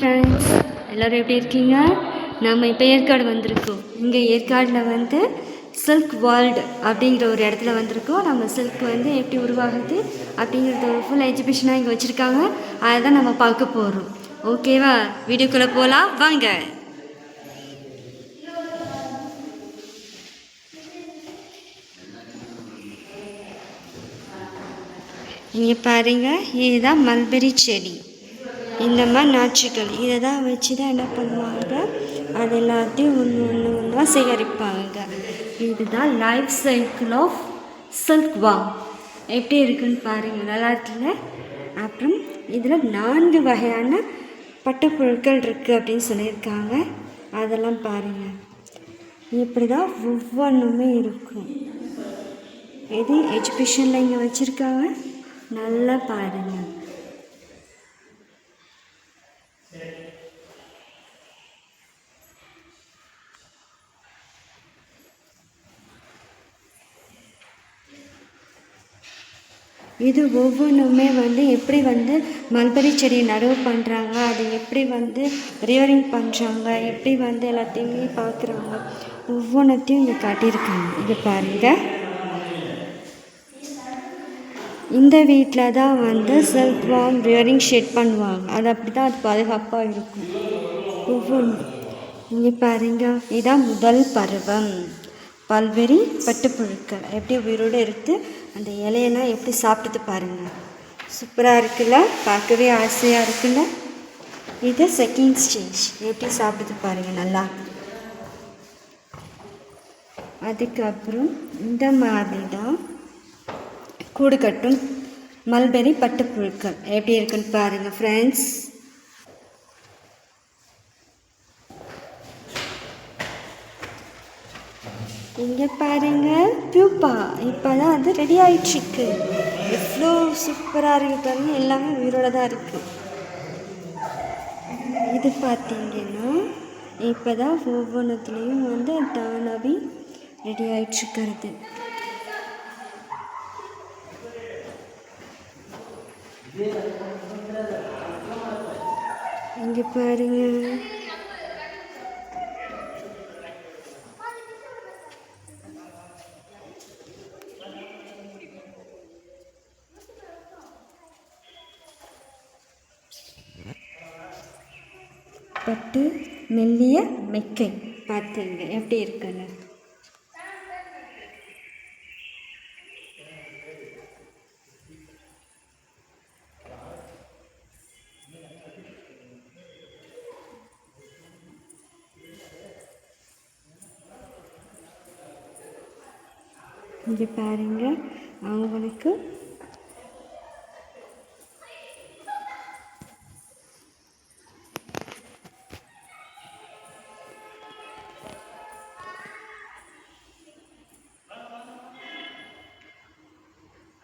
Friends எல்லோரும் எப்படி இருக்கீங்க? நம்ம இப்போ ஏற்காடு வந்திருக்கோம். இங்கே ஏற்காடில் வந்து சில்க் வேர்ல்டு அப்படிங்கிற ஒரு இடத்துல வந்திருக்கோம். நம்ம சில்க் வந்து எப்படி உருவாகுது அப்படிங்கிறது ஒரு ஃபுல் எஜுகேஷனாக இங்கே வச்சுருக்காங்க. அதை தான் நம்ம பார்க்க போகிறோம் ஓகேவா வீடியோக்குள்ளே போகலாம் வாங்க. இங்கே பாருங்கள் இதுதான் மல்பெரி செடி. இந்த மாதிரி நாச்சுக்கள் இதை தான் வச்சு தான் என்ன பண்ணுவாங்க? அது எல்லாத்தையும் ஒன்று ஒன்று ஒன்றா சேகரிப்பாங்க. இதுதான் life cycle of silk worm எப்படி இருக்குன்னு பாருங்கள் விளையாட்டில் அப்புறம் இதில் நான்கு வகையான பட்டப்பொருட்கள் இருக்குது அப்படின்னு சொல்லியிருக்காங்க. அதெல்லாம் பாருங்கள் இப்படி தான் ஒவ்வொன்றுமே இருக்கும் இது எஜுகேஷனில் இங்கே வச்சுருக்காங்க. நல்லா பாருங்கள் இது ஒவ்வொன்றுமே வந்து எப்படி வந்து மல்பரி செடியை நடவு பண்ணுறாங்க அதை எப்படி வந்து ரியரிங் பண்ணுறாங்க எப்படி வந்து எல்லாத்தையுமே பார்க்குறாங்க ஒவ்வொன்றத்தையும் இங்கே காட்டியிருக்காங்க. இங்கே பாருங்கள் இந்த வீட்டில் தான் வந்து செல்ஃப் வார்ம் ரியரிங் ஷெட் பண்ணுவாங்க. அது அப்படி தான் அது பாதுகாப்பாக இருக்கும். ஒவ்வொன்று இங்கே பாருங்க. இதுதான் முதல் பருவம். பல்வேறு பட்டுப்புழுக்கள். எப்படி உயிரோடு எடுத்து அந்த இலையெல்லாம் எப்படி சாப்பிட்டுது பாருங்கள் சூப்பராக இருக்குல்ல? பார்க்கவே ஆசையாக இருக்குல்ல? இது செகண்ட் ஸ்டேஜ் எப்படி சாப்பிடுது பாருங்கள் நல்லா. அதுக்கப்புறம் இந்த மாதிரி தான் கூடு கட்டும். மல்பெரி பட்டுப்புழுக்கள். எப்படி இருக்குன்னு பாருங்கள் ஃப்ரெண்ட்ஸ் இங்கே பாருங்க பியூப்பா இப்போ தான் அது ரெடி ஆயிடுச்சுக்கு எவ்வளோ சூப்பராக இருக்கு பாருங்க எல்லாமே உயிரோட தான் இருக்குது இது பார்த்தீங்கன்னா இப்போ தான் ஒவ்வொன்றத்துலேயும் வந்து தானாகவே ரெடி ஆயிடுச்சுக்கிறது இங்கே பாருங்க. பட்டு மெல்லிய மெக்கை. பார்த்துங்க எப்படி இருக்குன்னு? இங்கே பாருங்க அவங்களுக்கு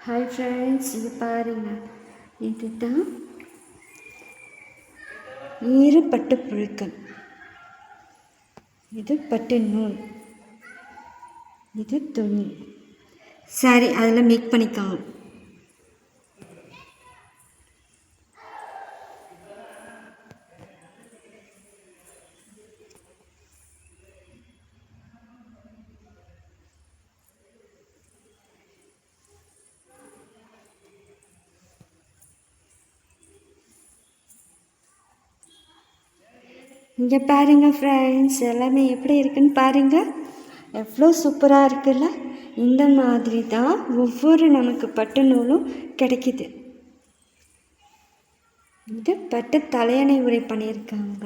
ஹாய் ஃப்ரெண்ட்ஸ் இது பாருங்க. இதுதான் ஈறு பட்டு புழுக்கள். இது பட்டு நூல். இது துணி. சரி அதில் மேக் பண்ணிக்கலாம். இங்கே பாருங்கள் ஃப்ரெண்ட்ஸ் எல்லாமே எப்படி இருக்குன்னு பாருங்கள் எவ்வளோ சூப்பராக இருக்குல்ல? இந்த மாதிரி தான் ஒவ்வொரு நமக்கு பட்டு நூலும் கிடைக்கிது. இது பட்டு தலையணை உரை பண்ணியிருக்காங்க.